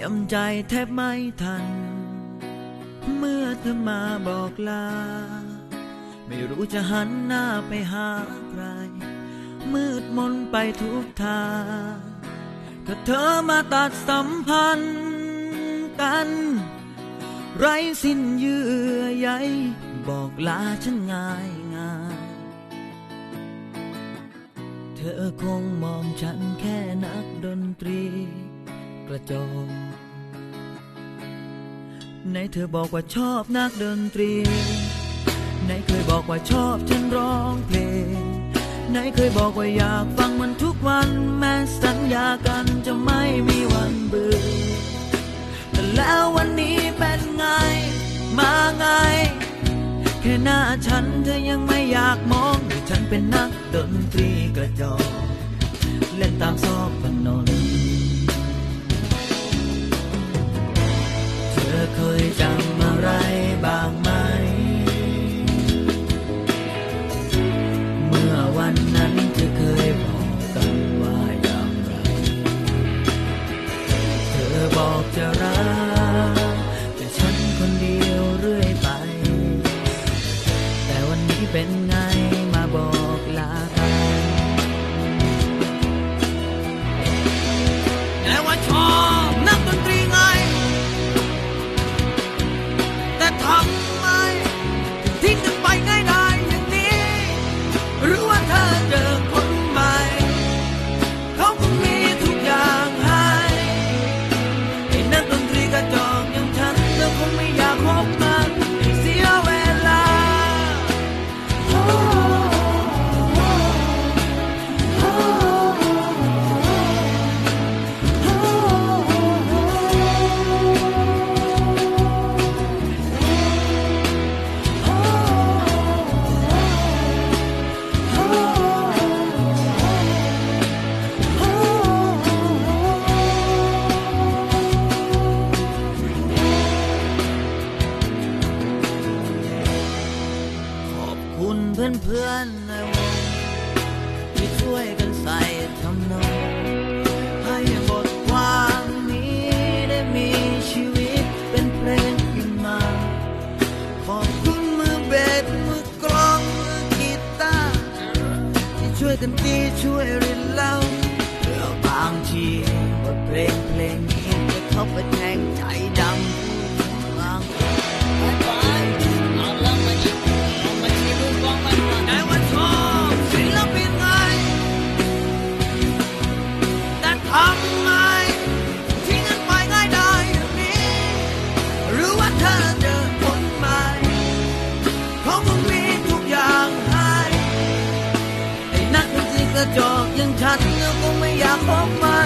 ยำใจแทบไม่ทัน เมื่อเธอมาบอกลา ไม่รู้จะหันหน้าไปหาใคร มืดมนไปทุกทางก็เธอมาตัดสัมพันธ์กัน ไรสิ้นเยื่อใยบอกลาฉันง่ายง่ายเธอคงมองฉันแค่นักดนตรี กระจอกในเธอบอกว่าชอบนักดนตรี ไหนเคยบอกว่าชอบฉันร้องเพลง ไหนเคยบอกว่าอยากฟังมันทุกวันแม้สัญญากันจะไม่มีวันเบื่อแต่แล้ววันนี้เป็นไง มาไง แค่หน้าฉันเธอยังไม่อยากมองว่าฉันเป็นนักดนตรีกระจอกเล่นตามซอกถนน คุณเพื่อนในวงที่ช่วยกันใส่ทำนองให้บทความนี้ได้มีชีวิตเป็นเพลงขึ้นมา ขอบคุณมือเบสมือกลองมือกีตาร์ที่ช่วยกันตีช่วยรินเล่าเพื่อบางทีบทเพลงเพลง กระจอกอย่างฉันก็คงไม่อยากพบมา